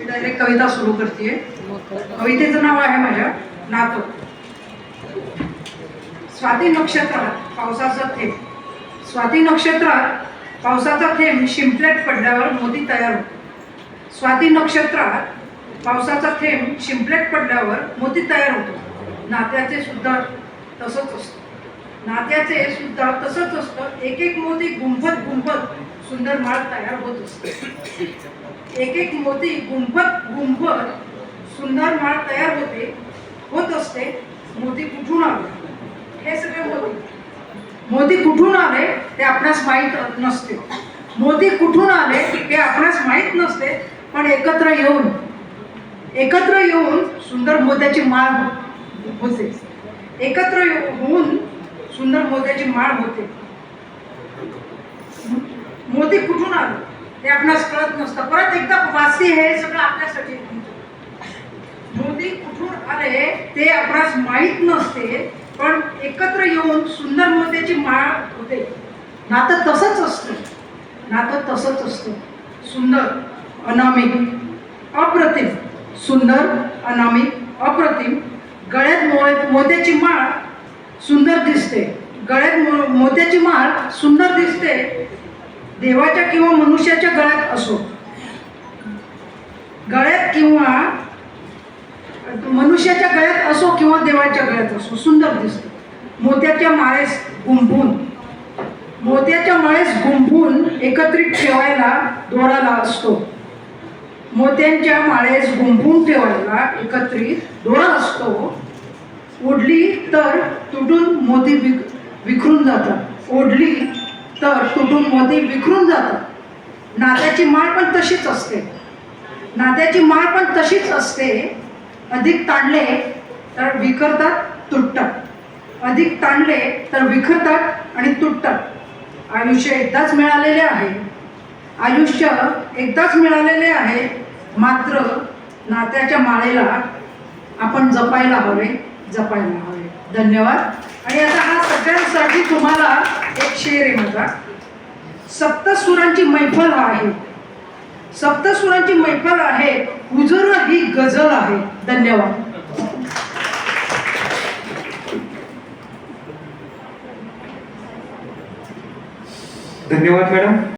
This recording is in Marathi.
मी डायरेक्ट कविता सुरू करते कवितेचं नाव आहे माझ्या नातं. स्वाती नक्षत्रात पावसाचा थेंब. स्वाती नक्षत्रात पावसाचा थेंब शिंपल्यात पडल्यावर मोती तयार होतो. स्वाती नक्षत्रात पावसाचा थेंब शिंपल्यात पडल्यावर मोती तयार होतो. नात्याचे सुद्धा तसंच असतं. नात्याचे सुद्धा तसंच असतं. एक एक मोती गुंफत गुंफत सुंदर माळ तयार होत असते. एक एक मोती गुंफत गुंफत सुंदर माळ तयार होते होत असते. मोती कुठून आले? हे सगळे मोती. मोती कुठून आले ते आपणास माहीत नसते. मोती कुठून आले हे आपणास माहीत नसते पण एकत्र येऊन एकत्र येऊन सुंदर मोत्याची माळ होते. एकत्र होऊन सुंदर मोत्याची माळ होते. मोती कुठून आलो? ते आपणास कळत नसतं. परत एकदा वासी हे सगळं आपल्यासाठी मोदी कुठून आले ते आपणास माहीत नसते पण एकत्र येऊन सुंदर मोत्याची माळ होते. नातं तसंच असतं. नातं तसंच असतं. सुंदर अनामिक अप्रतिम. सुंदर अनामिक अप्रतिम. गळ्यात मो मोत्याची माळ सुंदर दिसते. गळ्यात मो मोत्याची माळ सुंदर दिसते. देवाच्या किंवा मनुष्याच्या गळ्यात असो. गळ्यात किंवा मनुष्याच्या गळ्यात असो किंवा देवाच्या गळ्यात असो सुंदर दिसते. मोत्याच्या माळेस गुंफून. मोत्याच्या माळेस गुंफून एकत्रित ठेवायला दोराला असतो. मोत्यांच्या माळेस गुंफून ठेवायला एकत्रित दोरा असतो. उडली तर मध्ये विखरून जातात नात्याची माळ पण तशीच असते. नात्याची माळ पण तशीच असते. अधिक ताणले तर विखरतात तुटतात. अधिक ताणले तर विखरतात आणि तुटतात. आयुष्य एकदाच मिळालेले आहे. आयुष्य एकदाच मिळालेले आहे. मात्र नात्याच्या माळेला आपण जपायला हवे जपायला हवे. धन्यवाद. आणि आता हा सगळ्यांसाठी तुम्हाला एक शेर आहे माझा. सप्तसुरांची मैफल आहे. सप्तसुरांची मैफल आहे. हुजूर ही गझल आहे. धन्यवाद. धन्यवाद मॅडम.